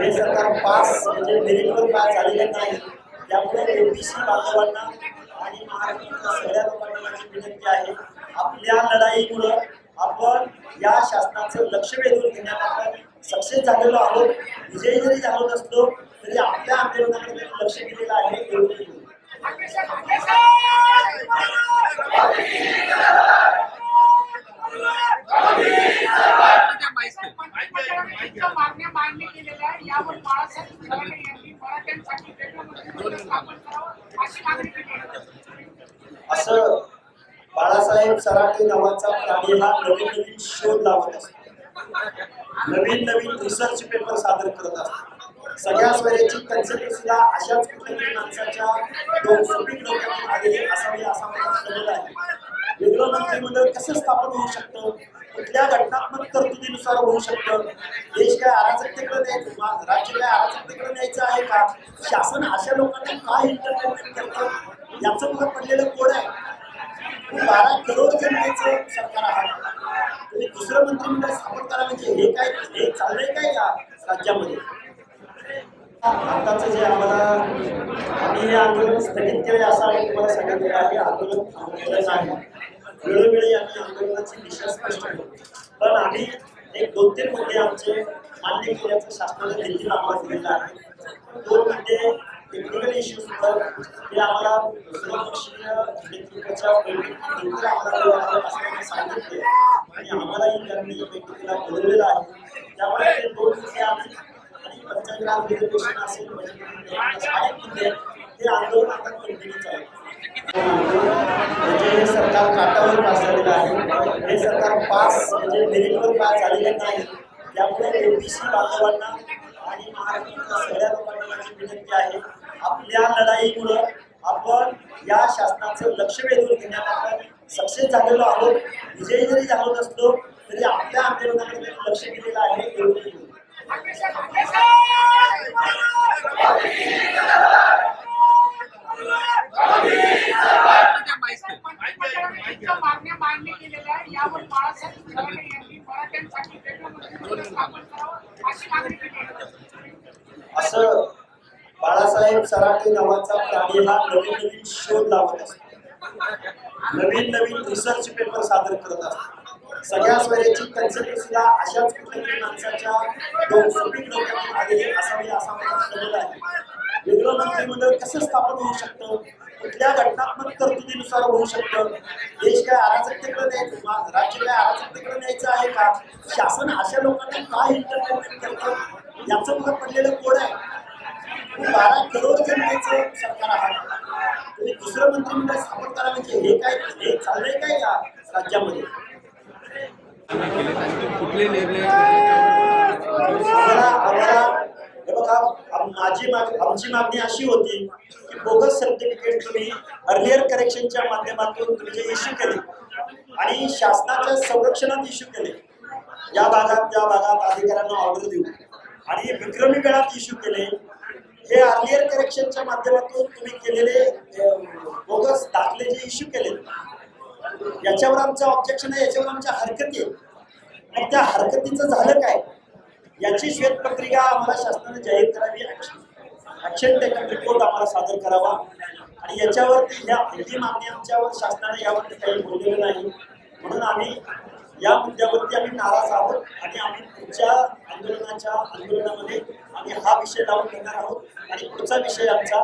हे म्हणजे मेरिटवर पास झालेले नाही. त्यामुळे ओबीसी बांधवांना आणि महाराष्ट्रातल्या सगळ्या लोकांना माझी विनंती आहे आपल्या लढाईमुळं आपण या शासनाचं लक्ष वेधून घेण्यात आपण सक्सेस झालेलो आहोत. विजयी जरी झालो नसलो तरी आपल्या आंदोलनाकडे लक्ष दिलेलं आहे एवढं मागण्या मान्य केलेल्या आहे यावर बाळासाहेब थोरात यांनी मराठ्यांसाठी वेगळं मंत्रिमंडळ स्थापन करावं अशी मागणी केली आहे सर बाळासाहेब सराटे नावाचा प्राणी हा नवीन नवीन शोध लावत असतो. नवीन नवीन रिसर्च पेपर सादर करत असतो. सगळ्या स्वराची कन्सेप्ट सुद्धा अशाच कुठल्यातरी माणसाच्या डो- सुपीक डोक्यातून आलेली असावी असा मला समज आहे. वेगळं मंत्रिमंडळ कसं स्थापन होऊ शकतं? कुठल्या घटनात्मक तरतुदीनुसार होऊ शकतं? देश काय अराजकतेकडे द्यायचं राज्य काय अराजकतेकडे न्यायचं आहे का? शासन अशा लोकांना काय इंटरटेनमेंट करतं? याचं मला पडलेलं कोड आहे. बारा करोड जनतेचं सरकार आहात तुम्ही दुसरं मंत्रिमंडळ स्थापन करा म्हणजे हे काय हे चाललंय काय या राज्यामध्ये? आताचं जे आम्हाला आम्ही हे आंदोलन स्थगित केले असं आम्ही तुम्हाला सांगितलेलं आहे आंदोलन थांबलेलं नाही वेळोवेळी आम्ही आंदोलनाची दिशा स्पष्ट करतो. पण आम्ही एक दोन तीन मुद्दे आमचे मान्य केल्याचं शासनाने देखील आम्हाला दिलेलं आहे. दोन मुद्दे टेक्निकल ते आम्हाला सर्वपक्षीय नेतृत्वाच्या बैठकीत आम्हाला आहे असं सांगितले आणि आम्हालाही त्यांनी बैठकीला बोलवलेलं आहे त्यामुळे ते दोन मुद्दे आम्ही आणि पंचायत रिझर्वेशन असेल अनेक मुद्दे आहेत. हे आंदोलन आता कंटिन्यूच आहे म्हणजे हे सरकार काटावर पास झालेलं आहे. हे सरकार पास म्हणजे मेरिटवर पास झालेलं नाही. त्यामुळे ओबीसी बांधवांना आणि महाराष्ट्रातल्या सगळ्या लोकांना माझी विनंती आहे. आपल्या लढाईमुळं आपण या शासनाचं लक्ष वेधून घेण्यात आपण सक्सेस झालेलो आहोत. विजयी जरी झालो नसलो तरी आपल्या आंदोलनाकडे लक्ष दिलेलं आहे मागण्या मान्य केलेल्या यावर बाळासाहेब यांनी मराठ्यांसाठी अशी मागणी केली आहे असं बाळासाहेब सराटे नावाचा प्राणी हा नवीन नवीन शोध लावत असतो. नवीन नवीन रिसर्च पेपर सादर करत असतो. सगळ्या स्वराची कन्सेप्ट सुद्धा अशाच कुठल्यातरी माणसाच्या डो- सुपीक डोक्यातून आलेली असावी असा मला समज आहे. वेगळं मंत्रिमंडळ कसं स्थापन होऊ शकतं? कुठल्या घटनात्मक तरतुदीनुसार होऊ शकतं? देश काय अराजकतेकडे न्यायचं? मा- राज्य काय अराजकतेकडे न्यायचं आहे का? शासन अशा लोकांना काय इंटरटेनमेंट करतं? याचं मला पडलेलं कोड आहे. बारा करोड जनतेचं सरकार आहात तुम्ही दुसरं मंत्रिमंडळ स्थापन करा म्हणजे हे काय हे चाललंय काय या राज्यामध्ये? आम्हाला हे बघा माझी आमची मागणी अशी होती की बोगस सर्टिफिकेट तुम्ही अर्लियर करेक्शनच्या माध्यमातून तुम्ही जे इश्यू केले आणि शासनाच्या संरक्षणात इश्यू केले या भागात त्या भागात अधिकाऱ्यांना ऑर्डर देऊ आणि विक्रमी वेळात इश्यू केले. हे अर्लियर करेक्शनच्या माध्यमातून तुम्ही केलेले बोगस दाखले जे इश्यू केले याच्यावर आमचं ऑब्जेक्शन आहे याच्यावर आमच्या हरकती आहे त्या हरकतीचं झालं काय? याची श्वेत प्रक्रिया आम्हाला शासनाने जाहीर करावी ऍक्शन टेकन रिपोर्ट आम्हाला सादर करावा. आणि याच्यावरती ह्या ही मागणी आमच्यावर शासनाने यावरती काही बोललेलं नाही. म्हणून आम्ही या मुद्द्यावरती आम्ही नाराज आहोत आणि आम्ही पुढच्या आंदोलनाच्या आंदोलनामध्ये आम्ही हा विषय लावून घेणार आहोत. आणि पुढचा विषय आमचा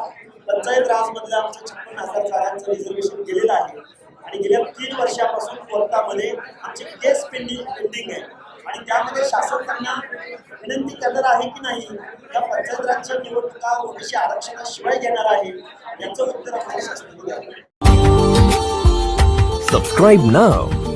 पंचायत राजमधलं आमचं छप्पन हजार जागांचं रिझर्वेशन केलेलं आहे. आणि गेल्या तीन वर्षापासून कोर्टामध्ये आमची केस पेंडिंग पेंडिंग आहे. आणि त्यामध्ये शासन त्यांना विनंती करणार आहे की नाही या पंचायत राज्य निवडणुका ओबीसी आरक्षणाशिवाय घेणार आहे याचं उत्तर आपल्या शासनाने Subscribe now